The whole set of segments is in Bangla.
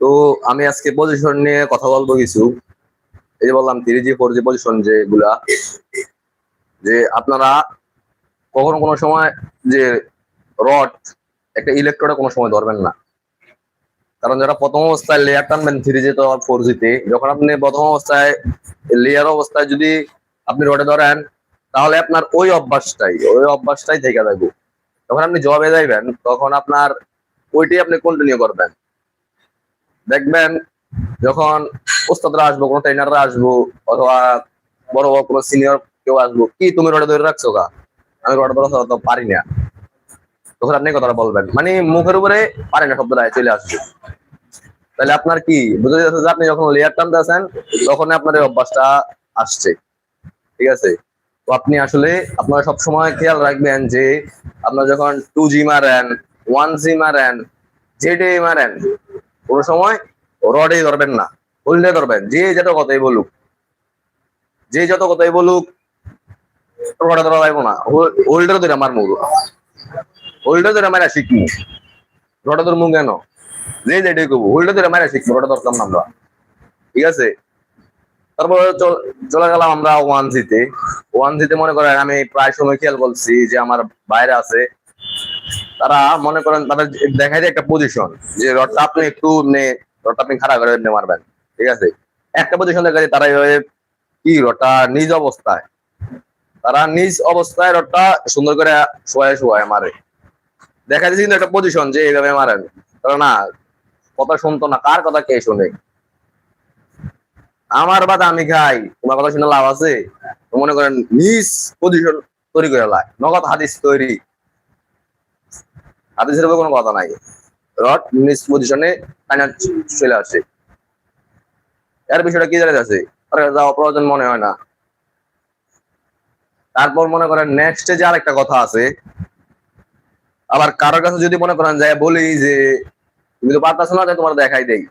তো আমি আজকে পজিশন নিয়ে কথা বলব কিছু। এই যে বললাম three G four G position যেগুলা, যে আপনারা কখনো কোনো সময় যে রড একটা ইলেকট্রোডে কোনো সময় ধরবেন না। কারণ যারা প্রথম অবস্থায় লেয়ার টানবেন থ্রি জি তো ফোর জিতে যখন আপনি প্রথম অবস্থায় লেয়ার অবস্থায় যদি আপনি রডে ধরেন, তাহলে আপনার ওই অভ্যাসটাই ওই অভ্যাসটাই থেকে থাকবে যখন আপনি জবে যাইবেন, তখন আপনার ওইটাই আপনি কন্টিনিউ করবেন। দেখবেন যখন ওস্তাদরা আসব, কোনো ট্রেনাররা আসব, অথবা বড় বড় কোনো সিনিয়র কেউ আসব, কি তুমি রোডে ধরে রাখছো গা? আমি রডে ধরে তো পারি না। তখন আপনি কথাটা বলবেন। মানে মুখের উপরে পারে না শব্দটা চলে আসবে তাহলে আপনার কি বুঝতে যাচ্ছে যে আপনি যখন লেয়ার টানতে আছেন তখন আপনার এই অভ্যাসটা আসছে। ঠিক আছে? তো আপনি আসলে আপনারা সবসময় খেয়াল রাখবেন যে, আপনার যখন টু জি মারেন ওয়ান জি মারেন জেডে মারেন কোনো সময় রডে ধরবেন না হোল্ডে ধরবেন, যে যত কথাই বলুক। যে যত কথাই বলুক, রডে ধরা না। হোল্ডার ধরে আমার মুখ। হোল্ডার ধরে শিখব রডে ধর মুখ কেন? যে যেটাই করব হোল্ডার ধরে শিখব, রডে ধরতাম না আমরা। ঠিক আছে? তারপরে চলে গেলাম আমরা ওয়ান জিতে ওয়ান জিতে মনে করেন আমি প্রায় সময় খেয়াল করছি যে আমার বাইরে আছে তারা মনে করেন তাদের দেখাই যায় একটা পজিশন যে রডটা আপনি একটু নে, রডটা আপনি খাড়া করে এমনি মারবেন ঠিক আছে? একটা পজিশন দেখা যায় তারা এইভাবে কি রডটা নিজ অবস্থায়, তারা নিজ অবস্থায় রডটা সুন্দর করে শোয়ায় শোয়ায় মারে। দেখা যাচ্ছে কিন্তু একটা পজিশন যে এইভাবে মারেন। তারা না, কথা শুনতো না, কার কথা কে শুনে? আমার বাদ আমি খাই, তোমার কথা শুনে লাভ আছে? মনে করেন নিজ পজিশন তৈরি করে লাই নগদ হাদিস তৈরি। হাদিসের উপর কোনো কথা নাই। রড নিজ পজিশনে টানা চলে আসে। এর বিষয়টা কি জানা যাচ্ছে? আরে যাওয়া প্রয়োজন মনে হয় না। তারপর মনে করেন নেক্সটে যে আরেকটা কথা আছে, আবার কারোর কাছে যদি মনে করেন যায় বলি যে, তুমি তো পারতাছো না তোমার দেখাই দেই।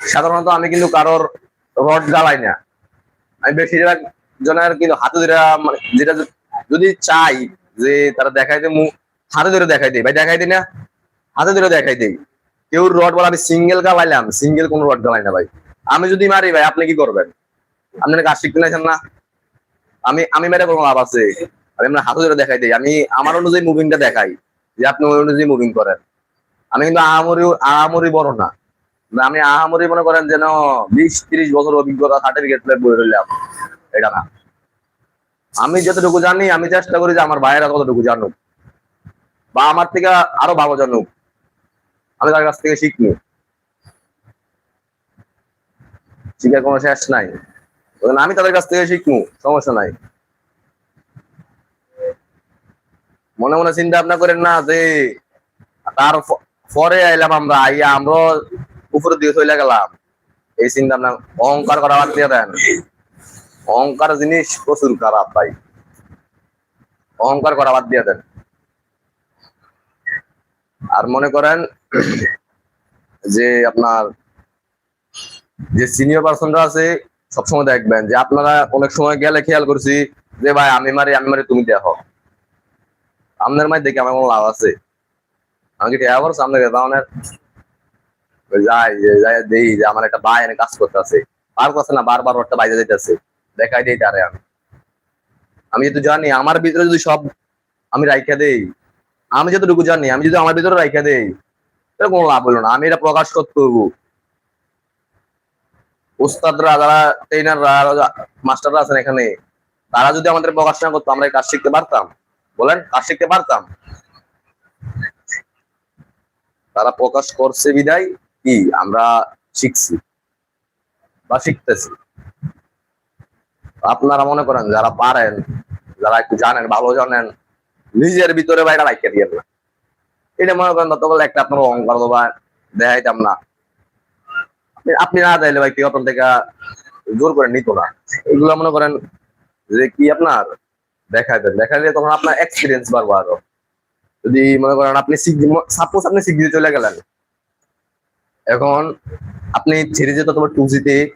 সাধারণত আমি কিন্তু কারোর রড জ্বালাই না। আমি বেশিরভাগ জনের কিন্তু হাতে ধরে মানে যেটা যদি চাই যে তারা দেখাই দেয় মু- হাতে ধরে দেখাই দেয় ভাই দেখাই দিই না। হাতে ধরে দেখাই দেই। কেউ রড বলে আমি সিঙ্গেল গালাইলাম সিঙ্গেল কোন রড গালাই না ভাই। আমি যদি মারি ভাই আপনি কি করবেন? আপনি কাজ শিখতে নাইছেন না? আমি আমি মেরে কোনো লাভ আছে? আমি আপনার হাতে ধরে দেখাই দিই। আমি আমার অনুযায়ী মুভিংটা দেখাই যে আপনি ওই অনুযায়ী মুভিং করেন। আমি কিন্তু আহামরি আহামরি বড় না, আমি আহামরি মনে করেন যেন বিশ তিরিশ বছর অভিজ্ঞতা সার্টিফিকেট বই রইলাম। এটা না। আমি যতটুকু জানি আমি চেষ্টা করি যে আমার ভাইয়েরা কতটুকু জানুক। বা আমার থেকে আরও ভালো জানুক। আমি তার কাছ থেকে শিখনি শিখার কোনো শেষ নাই। আমি তাদের কাছ থেকে শিখব, সমস্যা নাই। মনে মনে চিন্তা ভাবনা করেন না যে, তার পরে আইলাম আমরা, আইয়া আমরা উপরে দিয়ে চলে গেলাম। এই চিন্তা ভাবনা, অহংকার করা বাদ দিয়ে দেন। অহংকার জিনিস প্রচুর খারাপ ভাই। অহংকার করা বাদ দিয়ে দেন। আর মনে করেন যে আপনার যে সিনিয়র পার্সনরা আছে, সবসময় দেখবেন যে আপনারা অনেক সময় গেলে খেয়াল করছি যে, ভাই, আমি মারি আমি মারি, তুমি দেখো। আপনার মাই দেখে আমার কোনো লাভ আছে? আপনাকে তাহলে যাই যাই দেই, যে আমার একটা ভাই এনে কাজ করতে আছে করছে না, বারবার ওরটা বাইরে যাইতেছে। দেখাই দেই তারে আমি। আমি যেহেতু জানি, আমার ভিতরে যদি সব আমি রাইখা দেই আমি যতটুকু জানি, আমি যদি আমার ভিতরে রাইখা দেই, তাহলে কোনো লাভ হলো না। আমি এটা প্রকাশ করতে হব উস্তাদরা, যারা ট্রেনাররা মাস্টাররা আছেন এখানে, তারা যদি আমাদের প্রকাশ না করতো, আমরা কাজ শিখতে পারতাম। বলেন, কাজ শিখতে পারতাম? তারা প্রকাশ করছে বিদায় কি? আমরা শিখছি বা শিখতেছি। আপনারা মনে করেন, যারা পারেন, যারা একটু জানেন, ভালো জানেন নিজের ভিতরে বাইরে রাখিয়ে দিয়ে না এটা মনে করেন তত একটা আপনার অহংকার বা দেখাইতাম না। আপনি- না চাইলে ভাই কেউ থেকে জোর করে নিত না। এগুলো মনে করেন যে কি আপনার? দেখাই দেন দেখাই দিলে তখন আপনার এক্সপিরিয়েন্স বাড়বো আরও। যদি মনে করেন আপনি সাপোজ আপনি সিগনিতে চলে গেলেন। এখন আপনি ছেড়ে যেত তোমার টু জিতে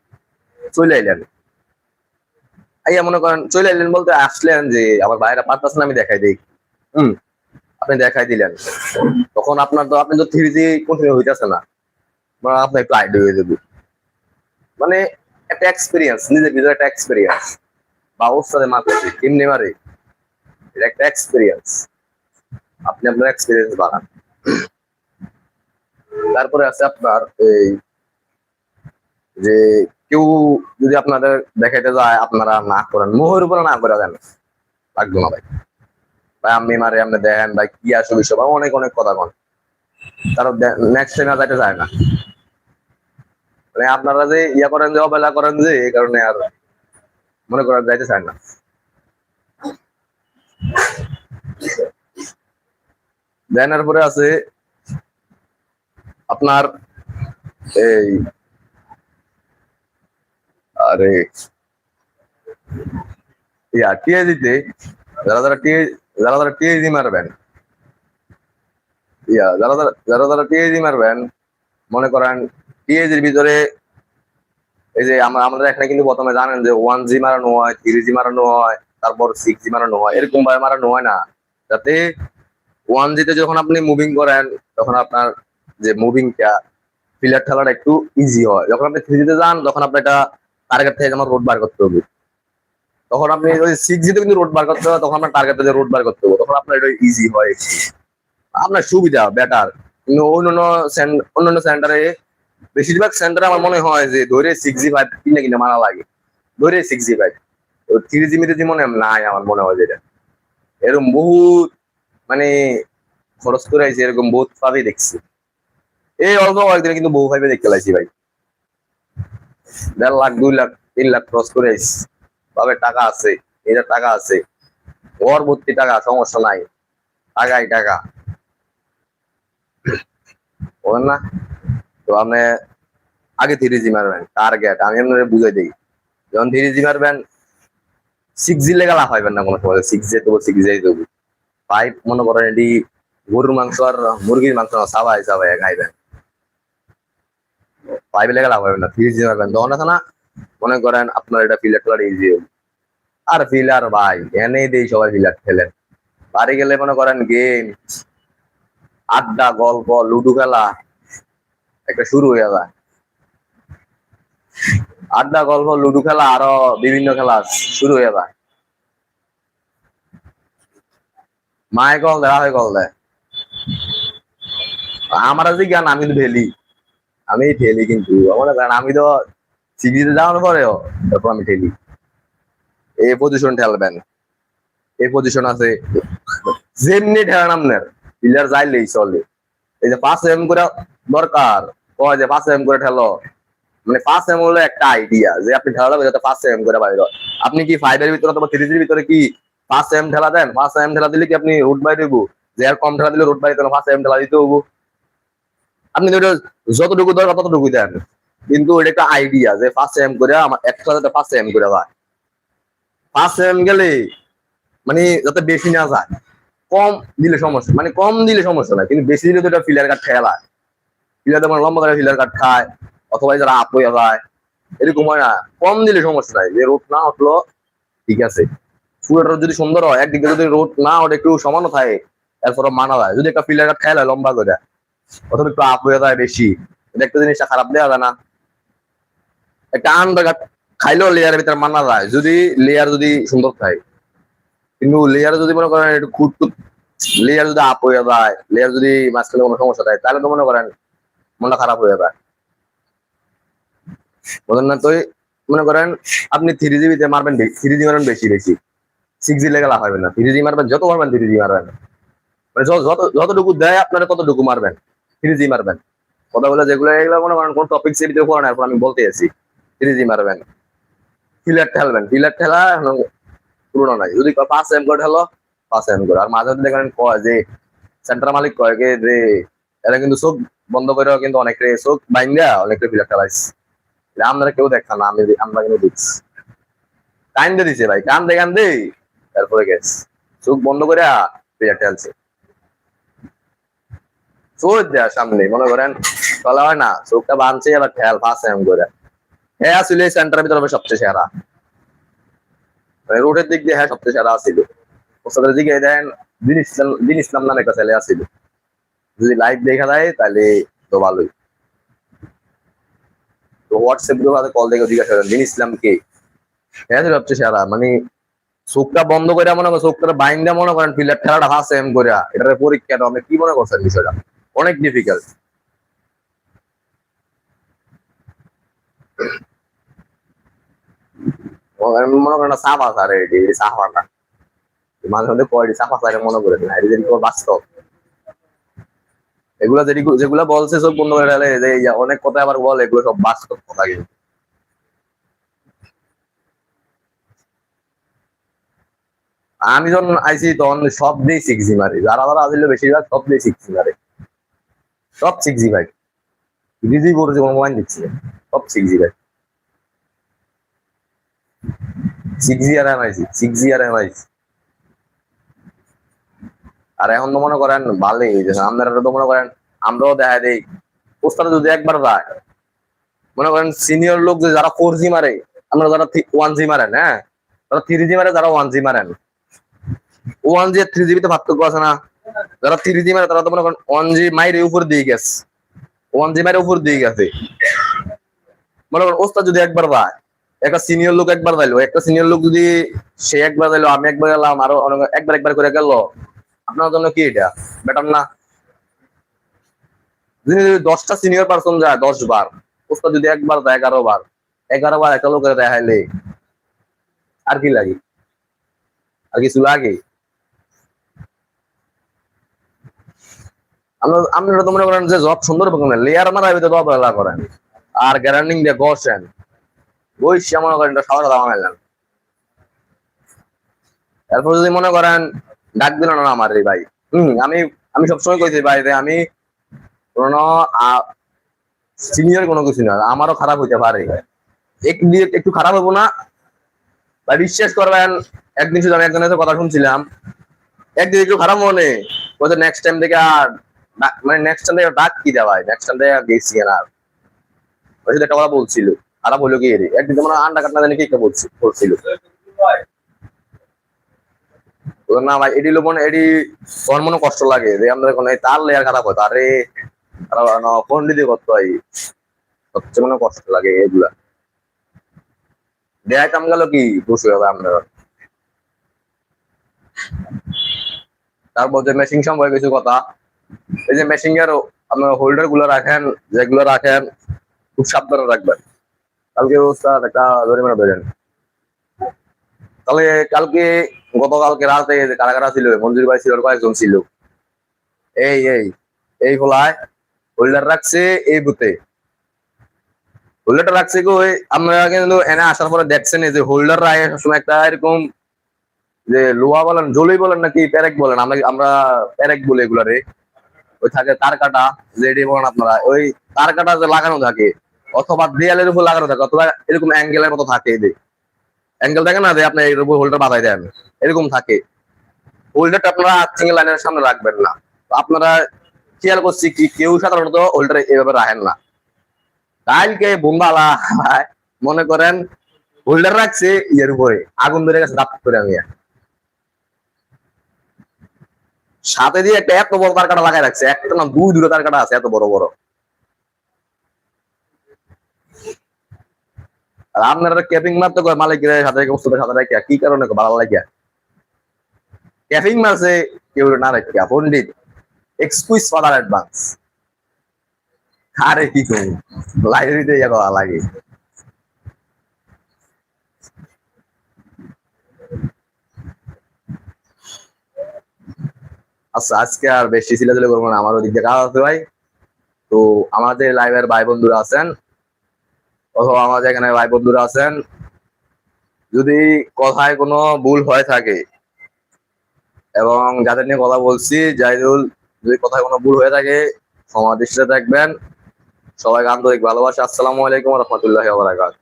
চলে আইলেন। আইয়া মনে করেন চলে আইলেন বলতে আসলেন যে, আমার বাইরে পারতেছেন আমি দেখাই দিই। হুম। আপনি দেখাই দিলেন। তখন আপনার তো আপনি তো থ্রি জি কন্টিনিউ হইতেছে না। মানে আপনার একটু আইডিয়া হয়ে যাবে মানে একটা এক্সপিরিয়েন্স নিজের ভিতরে একটা এক্সপিরিয়েন্স বা ওস্তাদে মারতেছে কেমনি এটা একটা এক্সপিরিয়েন্স আপনি আপনার এক্সপিরিয়েন্স বাড়ান। তারপরে আছে আপনার এই যে কেউ যদি আপনাদের দেখাইতে যায়, আপনারা না করেন, মোহের উপরে না করে দেন। লাগবে না ভাই। ভাই আমি মারে, আপনি দেখেন ভাই, কি আসবে বিষয় বা অনেক অনেক কথা কন তারা নেক্সট টাইম আর যাইতে যায় না। মানে আপনারা যে ইয়া করেন যে, অবহেলা করেন যে, এই কারণে আর মনে করেন যাইতে চায় না। দেনার পরে আছে আপনার এই, আরে, ইয়া টিএজিতে যারা যারা টিএ যারা যারা টিএজি মারবেন, ইয়া, যারা যারা যারা যারা টিএজি মারবেন, মনে করেন টিএজির ভিতরে এই যে আমরা আমাদের এখানে কিন্তু প্রথমে জানেন যে ওয়ান জি মারানো হয় থ্রি জি মারানো হয়, তারপর সিক্স জি মারানো হয়, এরকম ভাবে মারানো হয় না। যাতে ওয়ান জিতে যখন আপনি মুভিং করেন, তখন আপনার যে মুভিংটা ফিলার ঠেলাটা একটু ইজি হয়। যখন আপনি থ্রি জিতে যান, তখন আপনার এটা টার্গেট থেকে যেমন রোড বার করতে হবে। তখন আপনি ওই সিক্স জিতে কিন্তু রোড বার করতে হবে, তখন আপনার টার্গেট রোড বার করতে হবে, তখন আপনার এটা ইজি হয়। আপনার সুবিধা বেটার কিন্তু অন্যান্য অন্যান্য সেন্টারে বেশিরভাগ সেন্টারে আমার মনে হয় যে ধরে সিক্স জি ফাইভ কিনে কিনে মারা লাগে। ধরে six G five three G মিতে মনে নাই আমার মনে হয় যেটা এরকম বহুত মানে খরচ করে আইছি, এরকম বহুত ভাবেই দেখছি। এই অল্প কয়েকদিনে কিন্তু বহু ভাবে দেখতে লাইছি ভাই। দেড় লাখ, দুই লাখ, তিন লাখ খরচ করে আইছি। ভাবে টাকা আছে এটার টাকা আছে। ঘর ভর্তি টাকা, সমস্যা নাই। টাকাই টাকা। বলেন না? তো আপনি আগে থ্রি জি মারবেন টার্গেট আমি আপনাদের বুঝাই দিই। যখন থ্রি জি মারবেন সিক্স জি লেগে লাভ হইবেন না কোনো সময়। সিক্স জি দেবো সিক্স জি দেবো। পাইপ, মনে করেন এটি গরুর মাংস আর মুরগির মাংস সাবাই সাবাই খাইবেন। পাইপে লেগে লাভ হইবেন না থ্রি জি মারবেন। তখন আছে না মনে করেন আপনার এটা ফিলার টোলার ইজি হবে আর ফিলার ভাই এনেই দেই সবাই ফিলার খেলেন বাড়ি গেলে মনে করেন গেম আড্ডা, গল্প, লুডু খেলা, একটা শুরু হয়ে যায়। আড্ডা, গল্প, লুডু খেলা, আরও বিভিন্ন খেলা শুরু হয়ে যায়। মায়ে কল দেয় হয় কল দেয় আমার আজ জ্ঞান, আমি তো ঢেলি আমি ঠেলি কিন্তু, আমার আমি তো সিগিতে যাওয়ার পরেও তারপর আমি ঠেলি এই পজিশন ঠেলবেন এই পজিশন আছে, যেমনি ঠেলান আপনার প্লেয়ার যাইলেই চলে। এই যে পাঁচ এম করে দরকার, কয় যে পাঁচ এম করে ঠেলো। মানে পাঁচ এম হলো একটা আইডিয়া যে আপনি ঠেলাবে যাতে পাঁচ এম করে বাইরে। আপনি কি ফাইভ এর ভিতরে অথবা থ্রি ভিতরে কি পাঁচ এম ঠেলা দেন? পাঁচ এম ঠেলা দিলে কি আপনি রুট বাই দেবো? যে আর কম ঠেলা দিলে রুট বাই দেন পাঁচ এম ঠেলা দিতে হব। আপনি যতটুকু দরকার ততটুকু দেন। কিন্তু এটা একটা আইডিয়া যে পাঁচ এম করে আমার একটা যাতে পাঁচ এম করে হয় পাঁচ এম গেলে মানে যাতে বেশি না যায়। কম দিলে সমস্যা মানে কম দিলে সমস্যা নাই কিন্তু বেশি দিলে তো এটা ফিলার কাট খেলা ফিলার তোমার লম্বা করে ফিলার কাট খায়, অথবা যারা আপ হয়ে যায়, এরকম হয় না। কম দিলে সমস্যা নাই, যে রোড না উঠল, ঠিক আছে। ফুলটা যদি সুন্দর হয়, একদিকে যদি রোড না ওটা একটু সমানও থাকে এরপর মানা যায়। যদি একটা ফিলার কাট খেলা লম্বা করে, অথবা একটু আপ হয়ে যায় বেশি একটা জিনিসটা খারাপ দেওয়া যায় না। একটা আন্ডার খাইলেও লেয়ারের ভিতরে মানা যায়। যদি লেয়ার যদি সুন্দর থাকে কিন্তু লেয়ার যদি মনে করেন একটু খুঁত লেয়ার যদি আপ হয়ে যায় লেয়ার যদি মাঝখানে কোনো সমস্যা থাকে, তাহলে তো মনে করেন মনটা খারাপ হয়ে যায়। বুঝলেন না? তো মনে করেন আপনি থ্রি জিবিতে মারবেন থ্রি জি মারবেন বেশি বেশি। সিক্স জি লেগে লাভ হবে না। থ্রি জি মারবেন, যত মারবেন থ্রি জি মারবেন। মানে যত যত- যতটুকু দেয় আপনারা ততটুকু মারবেন। থ্রি জি মারবেন। কথা বলে যেগুলো, এগুলো মনে করেন কোন টপিক সেটিতে করেন এখন আমি বলতে আছি। থ্রি জি মারবেন। ফিলার ঠেলবেন। ফিলার ঠেলা পুরোনো নাই। যদি পাঁচ এম করে ঠেলো, পাঁচ এম করে। আর মাঝে মধ্যে দেখেন কয় যে সেন্টার মালিক কয় যে, এরা কিন্তু চোখ বন্ধ করে কিন্তু অনেকটা চোখ বাইন্দা অনেকটা ফিলার ঠেলাইছে। আপনারা কেউ দেখা না, আমি আমরা কিন্তু দেখছি। কান্দে দিছে ভাই, কান্দে কান্দে তারপরে গেছে। চোখ বন্ধ করে ফিলার ঠেলছে। চোখ দেয়া সামনে, মনে করেন, চলা হয় না। চোখটা বাঁধছে আবার ঠেল, পাঁচ এম করে। হ্যাঁ আসলে সেন্টারের ভিতরে সবচেয়ে সেরা। মানে রোডের দিক দিয়ে হ্যাঁ সবচেয়ে সেরা আছিল ওস্তাদের দিকে দেন দিন ইসলাম নামে একটা ছেলে আছিল যদি লাইভ দেখা যায় তাহলে তো ভালোই। তো হোয়াটসঅ্যাপ গ্রুপে কল দেখে জিজ্ঞাসা করেন, দিন ইসলাম কে? হ্যাঁ সবচেয়ে সেরা। মানে চোখটা বন্ধ করে মনে করেন, চোখটা বাইন্দা মনে করেন ফিল্ডার খেলাটা হাসে এম করে এটার পরীক্ষাটা আপনি কি মনে করছেন বিষয়টা? অনেক ডিফিকাল্ট মনে করেন সাফা স্যার এটি সাফাটা মাঝে মধ্যে কয়টি স্যার মনে করে বাস্তব। এগুলা যেটি যেগুলা বলছে সব বন্ধ করে ফেলে যে অনেক কথা আবার বলে, এগুলো সব বাস্তব কথা কিন্তু। আমি যখন আইসি তখন সব দিয়ে জি মারি যারা যারা আসলে বেশিরভাগ সব দিয়ে জি মারে সব জি ভাই দিদি করেছে কোনো মোবাইল দিচ্ছি সব জি ভাই six R M I C six R এখন তো মনে করেন ভালোই হয়েছে আপনারা তো মনে করেন, আমরাও দেখা দেই পোস্টারে যদি একবার যায়, মনে করেন সিনিয়র লোক যে যারা ফোর জি মারে, আমরা যারা ওয়ান জি মারেন হ্যাঁ? যারা থ্রি জি মারে, যারা ওয়ান জি মারেন। ওয়ান জি থ্রি জিবি তে পার্থক্য আছে না। যারা থ্রি জি মারে, তারা তো মনে করেন ওয়ান জি মাইরে উপর দিয়ে গেছে। ওয়ান জি মাইরে উপর দিয়ে গেছে। মনে করেন ওস্তাদ যদি একবার যায় একটা সিনিয়র লোক একবার যাইলো, একটা সিনিয়র লোক যদি সে একবার যাইলো, আমি একবার গেলাম, আরও একবার একবার করে গেল, আপনার জন্য কি এটা? বেটার না। যদি দশটা সিনিয়র পার্সন যায়, দশ বার, ওস্তাদ যদি একবার যায়, এগারো বার এগারো বার একটা লোকের দেখাইলে আর কি লাগে? আর কিছু লাগে? আমরা, আপনারা তো মনে করেন যে জব সুন্দর লেয়ার মারা জব করেন, আর গ্যারান্ডিং দিয়ে বসেন সে মনে করেন সাদা দাম এলেন এরপর যদি মনে করেন, ডাক দিল না আমার ভাই। হম, আমি আমি সবসময় কইছি, ভাই আমি কোনো সিনিয়র কোনো কিছু না, আমারও খারাপ হইতে পারে। একটু একটু খারাপ হব না। বা বিশ্বাস করবেন, একদিন শুধু আমি একজনের কথা শুনছিলাম। একদিন একটু খারাপ মনে, বলছে নেক্সট টাইম থেকে আর মানে নেক্সট টাইম থেকে ডাক কি দেওয়া নেক্সট টাইম থেকে গেছি আর ওই সাথে একটা কথা বলছিল। খারাপ হলো কি একদিন তোমার আন্ডা কাটনা জানি কি বলছি, বলছিল। না ভাই, এডি লোপন এডি তোর মনে কষ্ট লাগে যে আমাদের কোনো তার লেয়ার খারাপ হয় দিতে করতে হয় সবচেয়ে মনে কষ্ট লাগে এগুলা। গেল কি, বসে হবে আপনারা তারপর যে মেশিং সম্পর্কে কিছু কথা, এই যে মেশিং এর আপনার হোল্ডারগুলো রাখেন, যেগুলো রাখেন, খুব সাবধানে রাখবেন। কালকে ওস্তাদ একটা ধরে মানে ধরেন তাহলে কালকে, গতকালকে রাতে যে কারা কারা ছিল মঞ্জুর ভাই ছিল, কয়েকজন ছিল। এই এই এই ফলায় হোল্ডার রাখছে এই বুতে হোল্ডারটা রাখছে কই? আপনারা কিন্তু এনে আসার পরে দেখছেন যে হোল্ডার রায় সবসময় একটা এরকম যে লোহা বলেন, জলই বলেন নাকি প্যারেক বলেন, আমরা আমরা প্যারেক বলি এগুলা রে ওই থাকে তার কাটা, যেটি বলেন আপনারা, ওই তার কাটা যে লাগানো থাকে অথবা দেয়ালের উপর লাগানো থাকে, অথবা এরকম অ্যাঙ্গেলের মতো থাকে এই অ্যাঙ্গেল থাকে না যে আপনি এর উপর হোল্ডার বাঁধাই দেন, এরকম থাকে। হোল্ডারটা আপনারা সিঙ্গেল লাইনের সামনে রাখবেন না। আপনারা খেয়াল করছি কি, কেউ সাধারণত হোল্ডার এভাবে রাখেন না। কালকে বোম্বালা মনে করেন হোল্ডার রাখছে ইয়ের উপরে, আগুন ধরে গেছে দাপ করে আমি সাথে দিয়ে একটা এত বড় তার কাটা লাগাই রাখছে, একটা না দুই দুটো তার কাটা আছে এত বড় বড়। আর আপনারা ক্যাপিং মারতে কি কারণে ক্যাপিং মারছে, কেউ না পন্ডিত ফাদার অ্যাডভান্স আরে কি লাইব্রেরিতে লাগে। আচ্ছা আজকে আর বেশি ছিল করব না আমার ওদিক দিয়ে কাজ আছে ভাই। তো আমাদের লাইভের ভাই বন্ধুরা আছেন অথবা আমাদের এখানে ভাই বন্ধুরা আছেন, যদি কথায় কোনো ভুল হয়ে থাকে এবং যাদের নিয়ে কথা বলছি, জাহিদুল, যদি কথায় কোনো ভুল হয়ে থাকে সময় দৃষ্টিতে থাকবেন সবাইকে আন্তরিক ভালোবাসি আসসালাম আলাইকুম রহমতুল্লাহ বারাকাত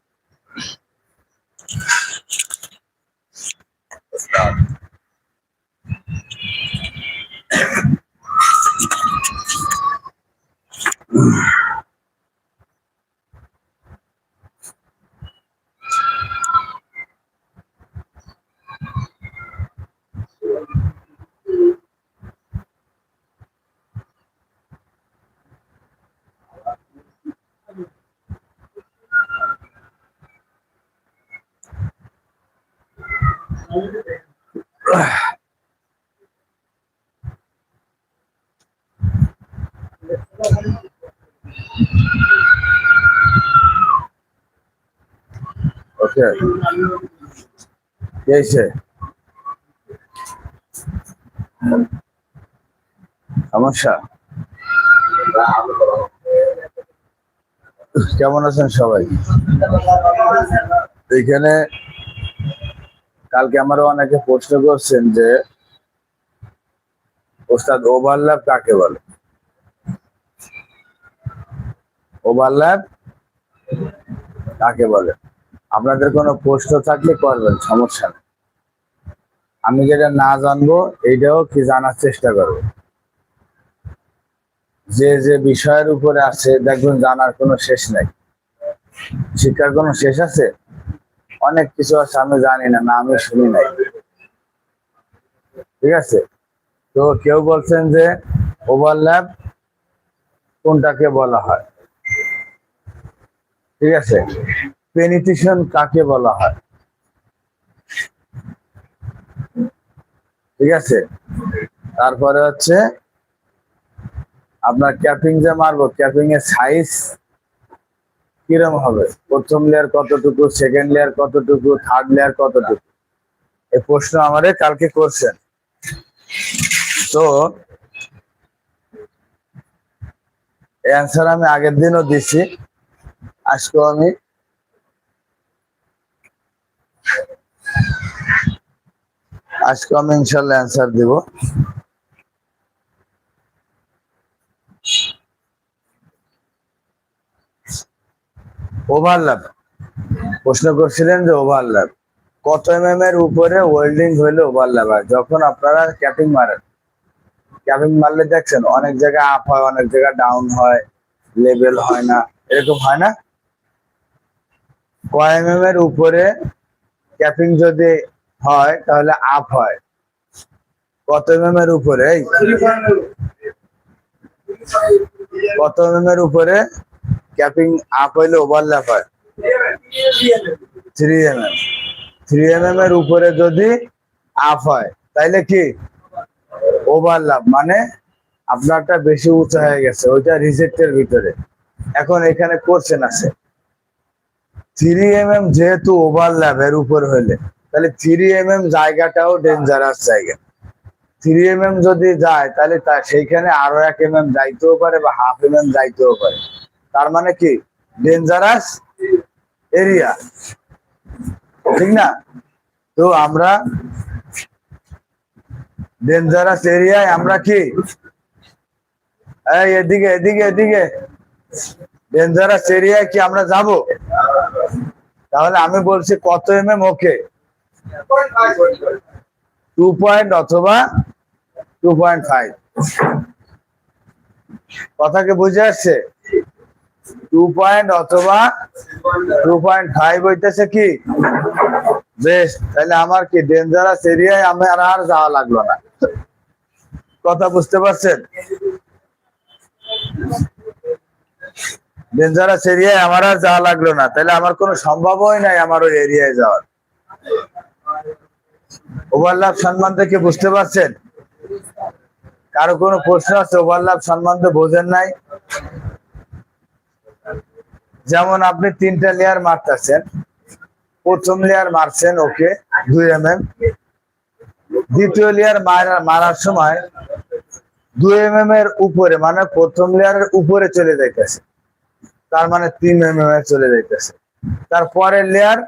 Thank. কি হয়েছে সমস্যা কেমন আছেন সবাই? এখানে কালকে আমারও অনেকে প্রশ্ন করছেন যে, ওস্তাদ ওভারল্যাপ কাকে বলে? ওভারল্যাপ কাকে বলে? আপনাদের কোনো প্রশ্ন থাকলে করবেন, সমস্যা নেই। আমি যেটা না জানব, এইটাও কি জানার চেষ্টা করব। যে যে বিষয়ের উপরে আছে, দেখবেন জানার কোনো শেষ নাই। শিক্ষার কোনো শেষ আছে? অনেক কিছু আছে, আমি জানি না আমি শুনি নাই। ঠিক আছে? তো কেউ বলছেন যে ওভারল্যাপ কোনটাকে বলা হয়? ঠিক আছে? পেনিট্রিশন কাকে বলা হয়? ঠিক আছে? তারপরে হচ্ছে, আপনার ক্যাপিং যে মারবো ক্যাপিং এর সাইজ কিরম হবে? প্রথম লেয়ার কতটুকু সেকেন্ড লেয়ার কতটুকু থার্ড লেয়ার কতটুকু? এই প্রশ্ন আমারে কালকে করছেন। তো অ্যান্সার আমি আগের দিনও দিছি, আজকেও আমি আজকে আমি ইনশাল্লাহ অ্যান্সার দিব। ওভারল্যাপ প্রশ্ন করছিলেন যে ওভারল্যাপ কত এম এর উপরে ওয়েল্ডিং হইলে ওভারল্যাপ হয়? যখন আপনারা ক্যাপিং মারেন। ক্যাপিং মারলে দেখছেন অনেক জায়গায় আপ হয়, অনেক জায়গায় ডাউন হয় লেভেল হয় না। এরকম হয় না? কয় এম এর উপরে ক্যাপিং যদি হয়, তাহলে আপ হয়। কত এম এর উপরে? কত এম এর উপরে ক্যাপিং আপ হইলে ওভারল্যাপ হয়। Three M M three M M এর উপরে যদি আপ হয়, তাইলে কি? ওভারল্যাপ মানে আপনারটা বেশি উঁচু হয়ে গেছে, ওইটা রিজেক্টের ভিতরে। এখন এখানে কোশ্চেন আছে। থ্রি এম এম যেহেতু ওভারল্যাপ এর উপর হইলে, তাহলে থ্রি এম এম জায়গাটাও ডেঞ্জারাস জায়গা। থ্রি এম এম যদি যায়, তাহলে সেইখানে আরও এক এম এম যাইতেও পারে বা হাফ এম এম যাইতেও পারে। তার মানে কি? ডেঞ্জারাস এরিয়া ঠিক না? তো আমরা ডেঞ্জারাস এরিয়ায় আমরা কি? এদিকে এদিকে এদিকে। ডেঞ্জারাস এরিয়ায় কি আমরা যাব? তাহলে আমি বলছি কত M M okay? Two point অথবা টু পয়েন্ট ফাইভ কথা কি বুঝে আসছে? টু পয়েন্ট অথবা টু পয়েন্ট ফাইভ হইতেছে কি? বেশ, তাহলে আমার কি ডেঞ্জারাস এরিয়ায় আমার আর আর যাওয়া লাগল না? কথা বুঝতে পারছেন? ডেঞ্জারাস এরিয়ায় আমার আর যাওয়া লাগল না, তাহলে আমার কোনো সম্ভাবই নাই আমার ওই এরিয়ায় যাওয়ার। ওভারল্যাপ সম্বন্ধে কি বুঝতে পারছেন? কারও কোনো প্রশ্ন আছে? ওভারল্যাপ সম্বন্ধে বোঝেন নাই? যেমন আপনি তিনটা লেয়ার মারতেছেন, প্রথম লেয়ার মারছেন ওকে দুই এম এম দ্বিতীয় লেয়ার মারার সময় দুই এম এম এর উপরে মানে প্রথম লেয়ারের উপরে চলে যাইতেছে। তার মানে তিন এম এম এর চলে যাইতেছে। তারপরের লেয়ার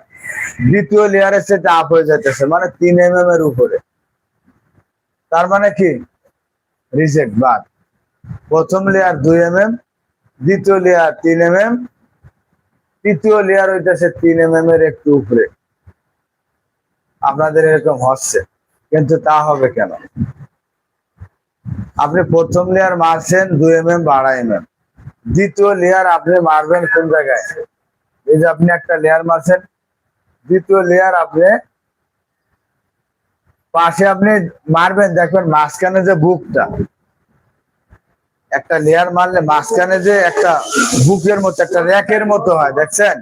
দ্বিতীয় লেয়ারের সেটা আপ হয়ে যাইতেছে মানে তিন এম এম এর উপরে। তার মানে কি? রিজেক্ট বাদ। প্রথম লেয়ার দুই এম এম দ্বিতীয় লেয়ার তিন এম এম তৃতীয় লেয়ার হইতেছে তিন এম এম এর একটু উপরে। আপনাদের এরকম হচ্ছে, কিন্তু তা হবে কেন? আপনি প্রথম লেয়ার মারছেন দুই এম এম বাড়া এম এম দ্বিতীয় লেয়ার আপনি মারবেন কোন জায়গায়? এই যে আপনি একটা লেয়ার মারছেন, দ্বিতীয় লেয়ার আপনি পাশে আপনি মারবেন, দেখবেন মাঝখানে যে বুকটা একটা লেয়ার মারলে মাঝখানে যে একটা বুকের মতো, একটা র্যাকের মতো হয়, দেখছেন?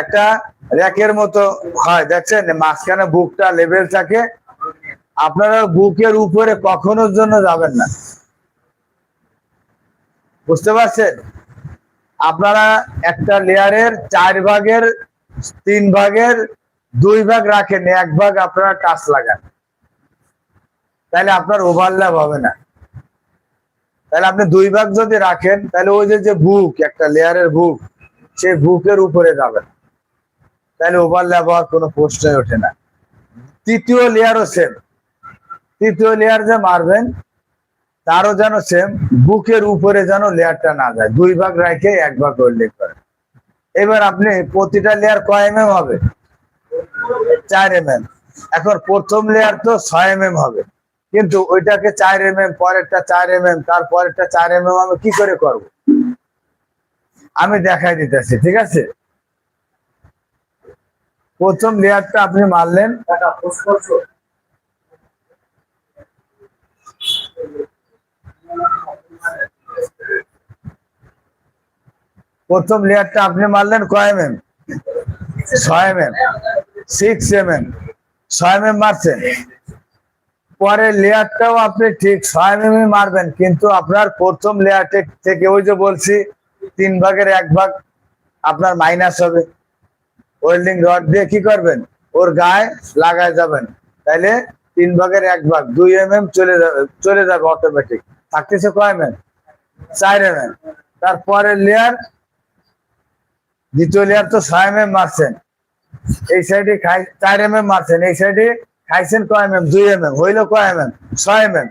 একটা র্যাকের মতো হয়, দেখছেন? মাঝখানে বুকটা লেভেল থাকে। আপনারা বুকের উপরে কখনোর জন্য যাবেন না। বুঝতে পারছেন? আপনারা একটা লেয়ারের চার ভাগের, তিন ভাগের দুই ভাগ রাখেন, এক ভাগ আপনারা টাচ লাগান। তাহলে আপনার ওভারল্যাপ হবে না। তাহলে আপনি দুই ভাগ যদি রাখেন, তাহলে ওই যে বুক একটা লেয়ারের বুক সেই বুকের উপরে যাবেন তাহলে ওভারল্যাপ হওয়ার কোনো প্রশ্নই ওঠে না। তৃতীয় লেয়ারও সেম তৃতীয় লেয়ার যে মারবেন, তারও যেন সেম বুকের উপরে যেন লেয়ারটা না যায়। দুই ভাগ রেখে এক ভাগ উল্লেখ করে এবার আপনি প্রতিটা লেয়ার কয় এম হবে? চার এম এম এখন প্রথম লেয়ার তো ছয় এম এম হবে। কিন্তু ওইটাকে চার এম এম পরেরটা চার এম এম তারপরেরটা চার এম এম আমি কি করে করব? আমি দেখাই দিতেছি ঠিক আছে? প্রথম লেয়ারটা আপনি মারলেন। প্রথম লেয়ারটা আপনি মারলেন কয় এম এম ছয় M M six M M ছয় এম এম মারছেন? পরের লেয়ারটাও আপনি ঠিক ছয় এম এম মারবেন, কিন্তু আপনার প্রথম লেয়ার থেকে ওই যে বলছি, তিন ভাগের এক ভাগ আপনার মাইনাস হবে। ওয়েল্ডিং রড দিয়ে কি করবেন? ওর গায়ে লাগায় যাবেন। তাইলে তিন ভাগের এক ভাগ, দুই এম এম চলে যাবে চলে যাবে অটোমেটিক থাকতেছে কয় এম এম চার এম এম তারপরের লেয়ার, দ্বিতীয় লেয়ার তো ছয় এম এম মারছেন। এই সাইডে চার এম এম মারছেন। এই সাইডে খাইছেন কয় এম এম দুই এম এম হইল কয় এম এম ছয় এম এম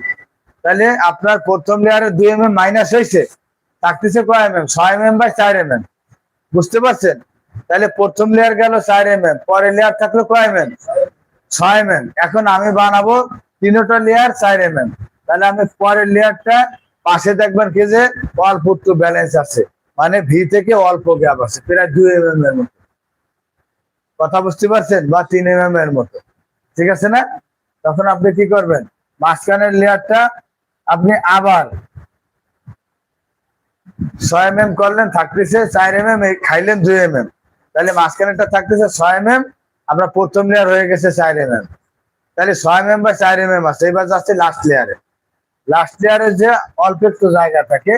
তাহলে আপনার প্রথম লেয়ারে দুই এম এম মাইনাস হয়েছে থাকতেছে কয় এম এম ছয় এম এম বাই চার এম এম বুঝতে পারছেন? তাহলে প্রথম লেয়ার গেল চার এম এম পরের লেয়ার থাকল কয় এম এম ছয় এম এম এখন আমি বানাবো তিনটা লেয়ার চার এম এম তাহলে আমি পরের লেয়ারটা পাশে দেখবেন কি যে অল্প একটু ব্যালেন্স আছে। মানে ভি থেকে অল্প গ্যাপ আছে। প্রায় দুই এম এম এর মতো। কথা বুঝতে পারছেন? বা তিন এম এম এর মতো। ঠিক আছে না? তখন আপনি কি করবেন? মাঝখানের লেয়ারটা আপনি আবার ছয় এম এম করলেন, থাকতেছে চার এম এম খাইলেন দুই এম এম তাহলে মাঝখানেরটা থাকতেছে ছয় এম এম আপনার প্রথম লেয়ার হয়ে গেছে চার এম এম তাহলে ছয় এম এম বা চার এম এম আছে, এবার যাচ্ছে লাস্ট লেয়ারে লাস্ট লেয়ারে যে অল্প একটু জায়গা থাকে,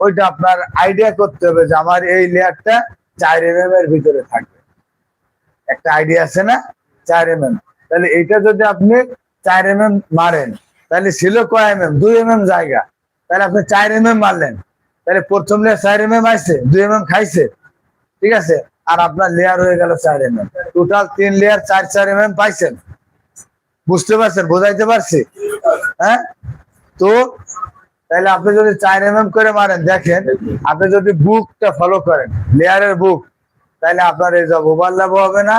ওইটা আপনার আইডিয়া করতে হবে যে আমার এই লেয়ারটা চার এম এম এর ভিতরে থাকবে। একটা আইডিয়া আছে না? চার এম এম তাহলে এটা যদি আপনি চার এম এম মারেন, তাহলে ছিল কয় এম এম দুই এম এম জায়গা। তাহলে আপনি চার এম এম মারলেন। তাহলে প্রথম লেয়ার চার এম এম আসছে দুই এম এম খাইছে। ঠিক আছে? আর আপনার লেয়ার হয়ে গেল চার এম এম টোটাল তিন লেয়ার চার চার এম এম পাইছেন। বুঝতে পারছেন? বোঝাইতে পারছি? হ্যাঁ? তো তাহলে আপনি যদি চার এম এম করে মারেন, দেখেন, আপনি যদি বুকটা ফলো করেন লেয়ারের বুক তাহলে আপনার এই জব ওভারল্যাপ হবে না।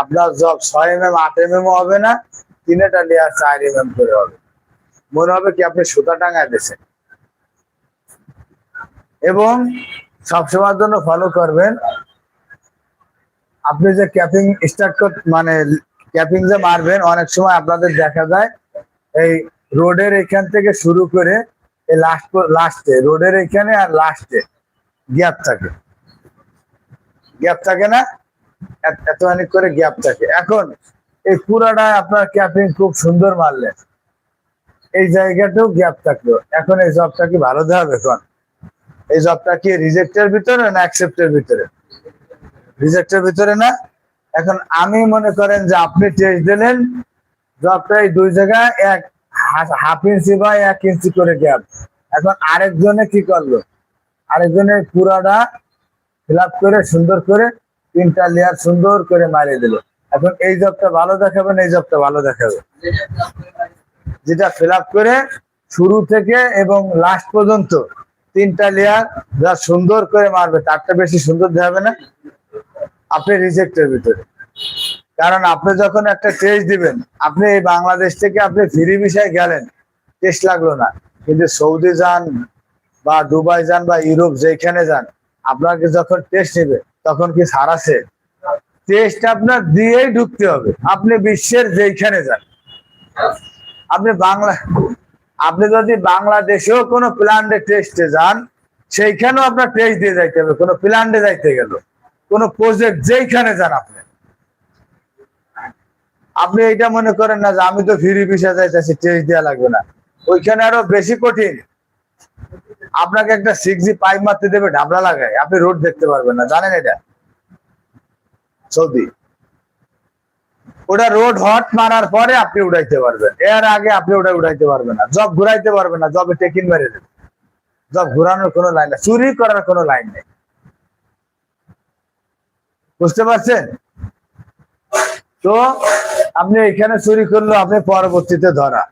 আপনার জব ছয় এম এম আট এম এম হবে না, তিনটা লেয়ার চার এম এম করে হবে। মনে হবে কি আপনি সুতা টাঙায় দিয়েছেন। এবং সবসময়ের জন্য ফলো করবেন। আপনি যে ক্যাপিং স্টার্ট মানে ক্যাপিং যে মারবেন, অনেক সময় আপনাদের দেখা যায়, এই রোডের এখান থেকে শুরু করে এই লাস্ট লাস্টে রোডের এখানে আর লাস্টে গ্যাপ থাকে। গ্যাপ থাকে না? এত- এতখানি করে গ্যাপ থাকে। এখন এই পুরাটা আপনার ক্যাপিং খুব সুন্দর মারলেন এই জায়গাটাও গ্যাপ থাকল। এখন এই জবটা কি ভালো দেওয়া এখন? এই জবটা কি রিজেক্টের ভিতরে না অ্যাকসেপ্টের ভিতরে? রিজেক্টের ভিতরে না? এখন আমি মনে করেন যে আপনি টেস্ট দিলেন জবটা এই দুই জায়গায় এক হাফ ইঞ্চি বা এক ইঞ্চি করে গ্যাপ এখন আরেকজনে কি করল? আরেকজনে পুরাটা ফিল করে, সুন্দর করে তিনটা লেয়ার সুন্দর করে মারিয়ে দিল। এখন এই জবটা ভালো দেখাবে না এই জবটা ভালো দেখাবে? যেটা ফিল করে শুরু থেকে এবং লাস্ট পর্যন্ত তিনটা লেয়ার যা সুন্দর করে মারবে, তারটা বেশি সুন্দর দেখাবে না। আপনি রিজেক্টের ভিতরে। কারণ আপনি যখন একটা টেস্ট দিবেন, আপনি এই বাংলাদেশ থেকে আপনি ফ্রি বিষয়ে গেলেন টেস্ট লাগল না। কিন্তু সৌদি যান বা দুবাই যান বা ইউরোপ যেখানে যান, আপনাকে যখন টেস্ট নেবে তখন কি ছাড় আছে? টেস্ট আপনার দিয়েই ঢুকতে হবে। আপনি বিশ্বের যেখানে যান। আপনি বাংলা আপনি যদি বাংলাদেশেও কোনো প্ল্যান্টে টেস্টে যান, সেইখানেও আপনার টেস্ট দিয়ে যাইতে হবে। কোনো প্ল্যান্টে যাইতে গেল, কোন প্রজেক্ট যেইখানে যান আপনি। আপনি এইটা মনে করেন না যে আমি তো ফ্রি ভিসা যাইতেছি টেস্ট দেওয়া লাগবে না। ওইখানে আরও বেশি কঠিন। আপনাকে একটা সিক্স জি পাইপ মারতে দেবে, ঢাবলা লাগায়। আপনি রোড দেখতে পারবেন না। জানেন এটা? সৌদি ওটা রোড হট মারার পরে আপনি উড়াইতে পারবেন। এর আগে আপনি ওটা উড়াইতে পারবেন না। জব ঘুরাইতে পারবেন না। জবে টেকিন মেরে দেবে। জব ঘুরানোর কোনো লাইন নেই। চুরি করার কোনো লাইন নেই। বুঝতে পারছেন? তো আপনি এখানে চুরি করল, আপনি পরবর্তীতে ধরা।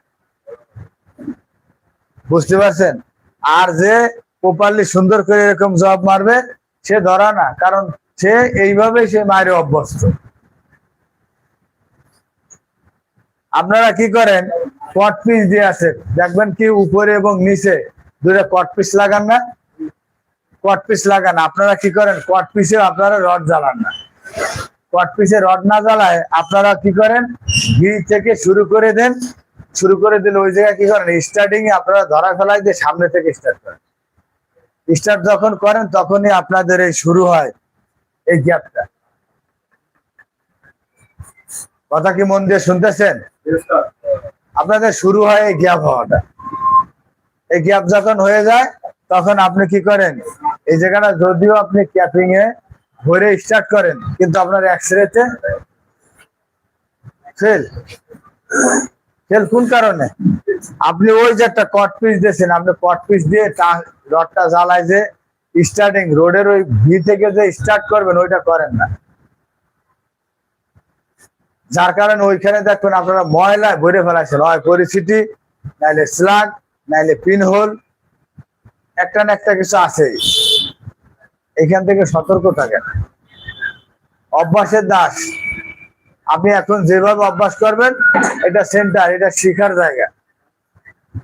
বুঝতে পারছেন? আর যে প্রপারলি সুন্দর করে এরকম জব মারবে, সে ধরা না, কারণ সে এইভাবেই সে মায়ের অভ্যস্ত। আপনারা কি করেন? কট পিস দিয়ে আসেন দেখবেন কি উপরে এবং নিচে দুটো কট পিস লাগান না। কট পিস লাগান, আপনারা কি করেন? কট পিসে আপনারা রড জ্বালান না। কট পিসে রড না জ্বালায় আপনারা কি করেন? ঘি থেকে শুরু করে দেন শুরু করে দিলে ওই জায়গায় কি করেন? স্টার্টিং এ আপনারা ধরা ফেলাই দিয়ে সামনে থেকে স্টার্ট করেন। স্টার্ট যখন করেন তখনই আপনাদের এই শুরু হয় এই গ্যাপটা কথা কি মন দিয়ে শুনতেছেন? আপনাদের শুরু হয় এই গ্যাপ হওয়াটা। এই গ্যাপ যখন হয়ে যায় তখন আপনি কি করেন? এই জায়গাটা যদিও আপনি ক্যাপিং এ ভরে স্টার্ট করেন কিন্তু আপনার এক্সরেতে ফেল ফেল কোন কারণে? আপনি ওই যে একটা কট পিস দিয়েছেন, আপনি কট পিস দিয়ে রডটা জ্বালায় যে স্টার্টিং রোডের ওই ভি থেকে যে স্টার্ট করবেন, ওইটা করেন না। যার কারণে ওইখানে দেখবেন আপনারা ময়লায় ভরে ফেলাচ্ছেন হয় পরিস্থিতি নাইলে স্লাগ নাইলে পিন হোল একটা না একটা কিছু আছে। এখান থেকে সতর্ক থাকেন। অভ্যাসের দাস। আপনি এখন যেভাবে অভ্যাস করবেন, এটা সেন্টার এটা শিখার জায়গা।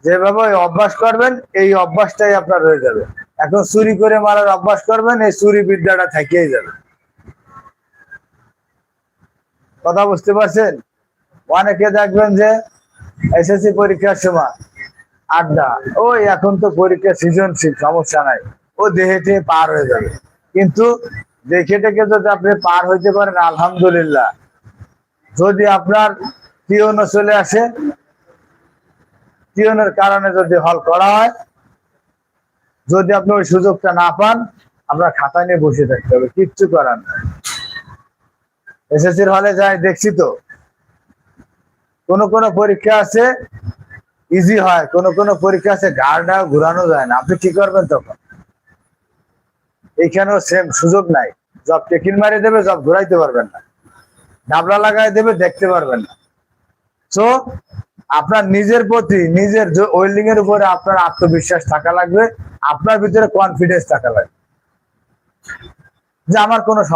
যেভাবে অভ্যাস করবেন, এই অভ্যাসটাই আপনার হয়ে যাবে। এখন চুরি করে মারার অভ্যাস করবেন, এই চুরি বিদ্যাটা থেকেই যাবে। কথা বুঝতে পারছেন? অনেকে দেখবেন যে এসএসসি পরীক্ষার সময় আড্ডা, ওই এখন তো পরীক্ষা সৃজনশীল, সমস্যা নাই। ও দেহে পার হয়ে যাবে। কিন্তু দেখে টেকে যদি আপনি পার হইতে পারেন, আলহামদুলিল্লাহ। যদি আপনার পিওনো চলে আসে পিওনের কারণে যদি হল করা হয়, যদি আপনি ওই সুযোগটা না পান, আপনার খাতা নিয়ে বসে থাকতে হবে, কিচ্ছু করার এসএসসির হলে যাই দেখছি তো, কোন কোন পরীক্ষা আছে ইজি হয়, কোন কোন পরীক্ষা আছে গাড়টা ঘুরানো যায় না, আপনি কি করবেন তখন? এইখানেও সেম সুযোগ নাই জব টেকিন মারিয়ে দেবে জব ঘুরাইতে পারবেন না। ডাবলা লাগাই দেবে, দেখতে পারবেন না। তো আপনার নিজের প্রতি, নিজের ওয়েল্ডিং এর উপরে আপনার আত্মবিশ্বাস থাকা লাগবে, আপনার ভিতরে কনফিডেন্স থাকা লাগবে। যে আমার কোনো